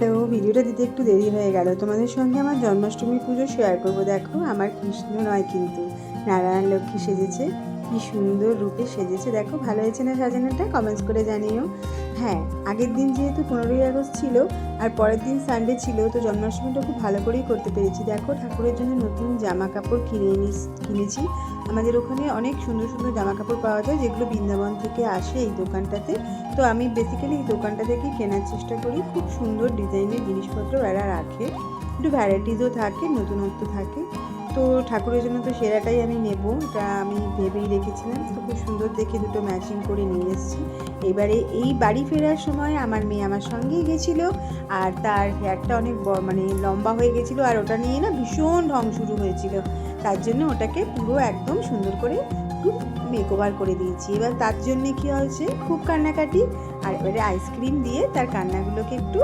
তো ভিডিওটা দিতে একটু দেরি হয়ে গেল। তোমাদের সঙ্গে আমার জন্মাষ্টমী পুজো শেয়ার করব। দেখো, আমার কৃষ্ণ নয় কিন্তু। নারায়ণ লক্ষ্মী সেজেছে। কি সুন্দর রূপে সেজেছে। দেখো, ভালো হয়েছে না সাজানোটা? কমেন্টস করে জানিও। হ্যাঁ আগের দিন যেহেতু পনেরোই আগস্ট ছিল আর পরের দিন সানডে ছিল, তো জন্মাষ্টমীটা খুব ভালো করেই করতে পেরেছি। দেখো, ঠাকুরের জন্য নতুন জামা কাপড় কিনে কিনেছি। আমাদের ওখানে অনেক সুন্দর সুন্দর জামা কাপড় পাওয়া যায়, যেগুলো বৃন্দাবন থেকে আসে এই দোকানটাতে। তো আমি বেসিক্যালি এই দোকানটা থেকে কেনার চেষ্টা করি, খুব সুন্দর ডিজাইনের জিনিসপত্র এরা রাখে। একটু ভ্যারাইটিসও থাকে, নতুনত্ব থাকে। তো ঠাকুরের জন্য তো সেরাটাই আমি নেব, এটা আমি ভেবেই রেখেছিলাম। তো খুব সুন্দর দেখে দুটো ম্যাচিং করে নিয়ে এসেছি। এবারে এই বাড়ি ফেরার সময় আমার মেয়ে আমার সঙ্গেই গেছিল আর তার হেয়ারটা অনেক মানে লম্বা হয়ে গেছিল আর ওটা নিয়ে না ভীষণ ঢং শুরু হয়েছিল। তার জন্য ওটাকে পুরো একদম সুন্দর করে একটু মেকওভার করে দিয়েছি। এবার তার জন্য কি হয়েছে? খুব কান্নাকাটি। আর এবারে আইসক্রিম দিয়ে তার কান্নাগুলোকে একটু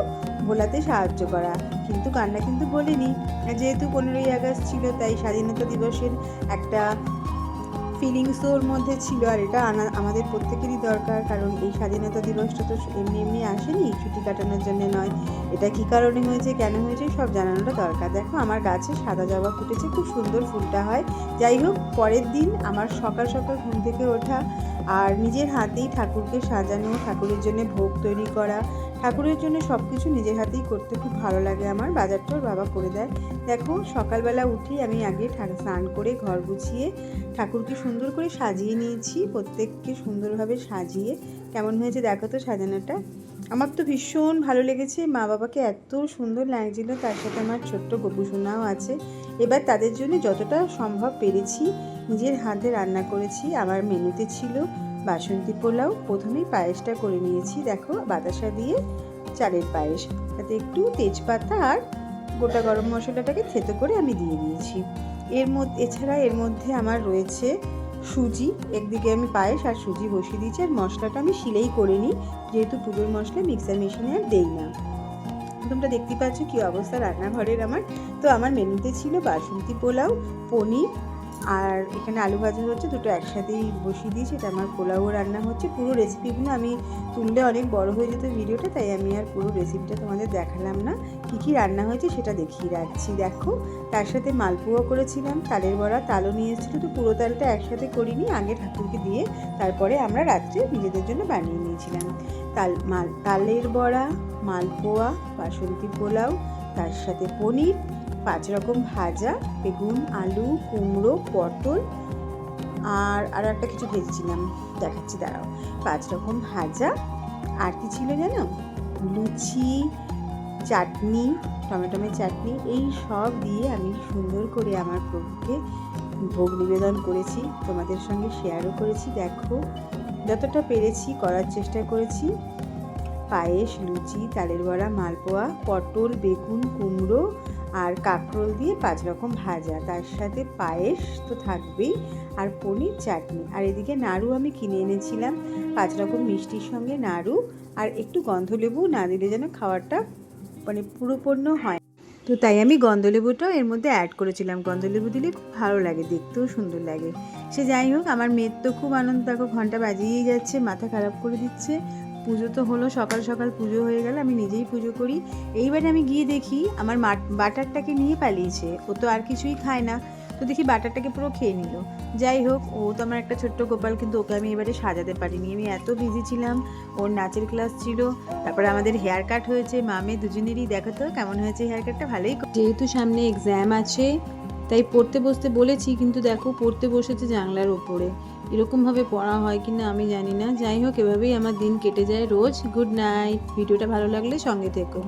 ভোলাতে সাহায্য করা। কিন্তু কান্না কিন্তু বলিনি। যেহেতু পনেরোই আগস্ট ছিল, তাই স্বাধীনতা দিবসের একটা ফিলিংস ওর মধ্যে ছিল আর এটা আনা- আমাদের প্রত্যেকেরই দরকার, কারণ এই স্বাধীনতা দিবসটা তো এমনি এমনি আসেনি, ছুটি কাটানোর জন্য নয়। এটা কী কারণে হয়েছে, কেন হয়েছে, সব জানানোটা দরকার। দেখো, আমার গাছে সাদা জবা ফুটেছে, খুব সুন্দর ফুলটা হয়। যাই হোক, পরের দিন আমার সকাল সকাল ঘুম থেকে ওঠা আর নিজের হাতেই ঠাকুরকে সাজানো, ঠাকুরের জন্য ভোগ তৈরি করা ঠাকুরের জন্য সব কিছু নিজের হাতেই করতে খুব ভালো লাগে আমার। বাজারটাও বাবা করে দেয়। দেখো, সকালবেলা উঠি আমি আগে স্নান করে ঘর গুছিয়ে ঠাকুরকে সুন্দর করে সাজিয়ে নিয়েছি, প্রত্যেককে সুন্দরভাবে সাজিয়ে। কেমন হয়েছে দেখো তো সাজানোটা? আমার তো ভীষণ ভালো লেগেছে। মা বাবাকে এত সুন্দর লাগছিল, তার সাথে আমার ছোট্ট গোপুসোনাও আছে। এবার তাদের জন্য যতটা সম্ভব পেরেছি, নিজের হাতে রান্না করেছি, আমার মেনুতে ছিল। বাসন্তী পোলাও প্রথমেই পায়েসটা করে নিয়েছি, দেখো, বাতাসা দিয়ে, চালের পায়েস। তাতে একটু তেজপাতা আর গোটা গরম মশলাটাকে থেতো করে আমি দিয়ে দিয়েছি। এর মধ্যে, এছাড়া এর মধ্যে আমার রয়েছে সুজি, একদিকে আমি পায়েস আর সুজি বসিয়ে দিয়েছি আর মশলাটা আমি শিলেই করে নিই, যেহেতু পুজোর মশলা মিক্সার মেশিনে আর দেই না। তোমরা দেখতে পাচ্ছ কী অবস্থা রান্নাঘরের আমার। তো আমার মেনুতে ছিল বাসন্তী পোলাও, পনির আর এখানে আলু ভাজা হচ্ছে, দুটো একসাথেই বসিয়ে দিয়েছি। এটা আমার পোলাও রান্না হচ্ছে। পুরো রেসিপিগুলো আমি তুললে অনেক বড় হয়ে যেত ভিডিওটা, তাই আমি আর পুরো রেসিপিটা তোমাদের দেখালাম না। কী কী রান্না হয়েছে সেটা দেখিয়ে রাখছি। দেখো, তার সাথে মালপোয়া করেছিলাম, তালের বড়া, তালও নিয়ে এসেছিল তো, পুরো তালটা একসাথে করিনি, আগে ঠাকুরকে দিয়ে তারপরে আমরা রাত্রে নিজেদের জন্য বানিয়ে নিয়েছিলাম। তাল, মাল, তালের বড়া, মালপোয়া, বাসন্তী পোলাও, তার সাথে পনির পাঁচ রকম ভাজা, বেগুন, আলু, কুমড়ো, পটল, আর আরও একটা কিছু ভেজেছিলাম। দেখাচ্ছি, দাঁড়াও। পাঁচ রকম ভাজা, আর কি ছিল জানো? লুচি, চাটনি, টমেটোমের চাটনি, এই সব দিয়ে আমি সুন্দর করে আমার প্রভুকে ভোগ নিবেদন করেছি, তোমাদের সঙ্গে শেয়ারও করেছি। দেখো, যতটা পেরেছি করার চেষ্টা করেছি। পায়েস, লুচি, তালের বড়া, মালপোয়া, পটল, বেগুন, কুমড়ো আর কাঁকরোল দিয়ে পাঁচ রকম ভাজা। তার সাথে পায়েস তো থাকবেই আর পনির চাটনি। আর এদিকে নাড়ু আমি কিনে এনেছিলাম। পাঁচ রকম মিষ্টির সঙ্গে নাড়ু আর একটু গন্ধলেবু না দিলে যেন খাবারটা মানে পুরোপূর্ণ হয়। তো তাই আমি গন্ধলেবুটাও এর মধ্যে অ্যাড করেছিলাম। গন্ধলেবু দিলে খুব ভালো লাগে, দেখতেও সুন্দর লাগে। সে যাই হোক, আমার মেয়ের তো খুব আনন্দ। দেখো, ঘণ্টা বাজিয়েই যাচ্ছে, মাথা খারাপ করে দিচ্ছে। পুজো তো হলো, সকাল সকাল পুজো হয়ে গেল আমি নিজেই পুজো করি। এইবারে আমি গিয়ে দেখি, আমার বাটারটাকে নিয়ে পালিয়েছে, ও তো আর কিছুই খায় না। তো দেখি বাটারটাকে পুরো খেয়ে নিল। যাই হোক, ও তো আমার একটা ছোট্ট গোপাল, কিন্তু ওকে আমি এবারে সাজাতে পারিনি। আমি এত বিজি ছিলাম, ওর নাচের ক্লাস ছিল, তারপরে আমাদের হেয়ার কাট হয়েছে মামে দুজনেরই দেখাতো কেমন হয়েছে হেয়ার কাটটা ভালোই যেহেতু সামনে এক্সাম আছে, তাই পড়তে বসতে বলেছি, কিন্তু দেখো পড়তে বসেছে জানলার ওপরে এরকমভাবে পড়া হয় কি না আমি জানি না। যাই হোক, এভাবেই আমার দিন কেটে যায় রোজ। গুড নাইট ভিডিওটা ভালো লাগলে সঙ্গে থেকো।